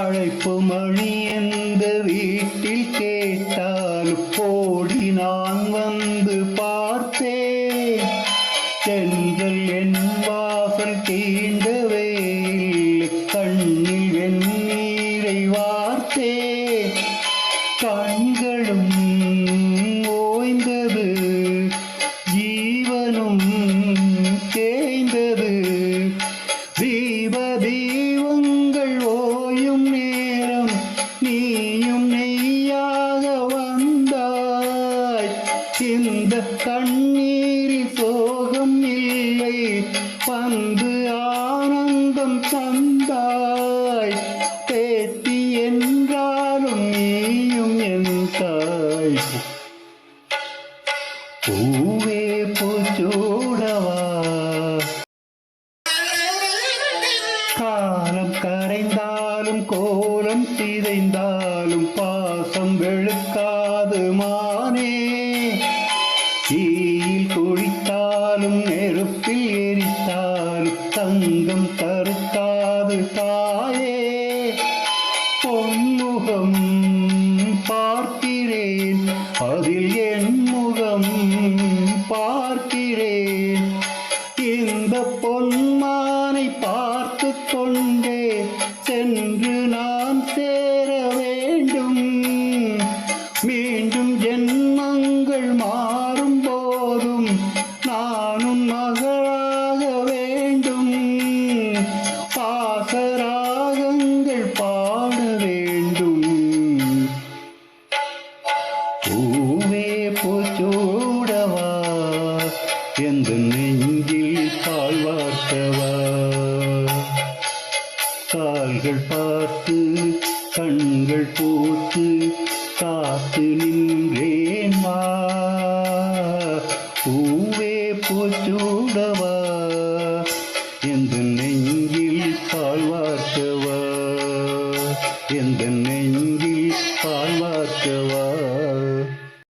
அழைப்பு மணி எந்த வீட்டில் கேட்டாலும் போடி நான் வந்து பார்த்தேன். தென்றல் என் வாசல் தீண்டவே இல்லை கண்ணில் என் நீரை வார்த்தே கண்களும் ஓய்ந்தது ஜீவனும் தேய்ந்தது. வீ நீயும் நெய்யாக வந்தாய். இந்த கண்ணீரில் சோகம் இல்லை. பந்து ஆனந்தம் தந்தாய். பேட்டி என்றாலும் நீயும் என் தாய் பூவே பூச்சூடவா. கா கரைந்தாலும் கோலம் சிதைந்தாலும் பாசம் வெளுக்காது மானே. தீயில் குளித்தாலும் நெருப்பில் எரித்தாலும் தங்கம் தருக்காது தாயே. பொன்முகம் பார்க்கிறேன் அதில் என் முகம் பார்க்கிறேன். இந்த பொன்மானை பார்த்து கொள் பூவே பூச்சூடவா? எந்த நெஞ்சில் கால் வார்த்தவா? கால்கள் பார்த்து கண்கள் பூத்து காத்து நின்றேன் வா பூவே பூச்சூடவா? எந்த நெஞ்சில் பால் வார்த்தவா? எந்த நெஞ்சில் பால் வார்த்தவா?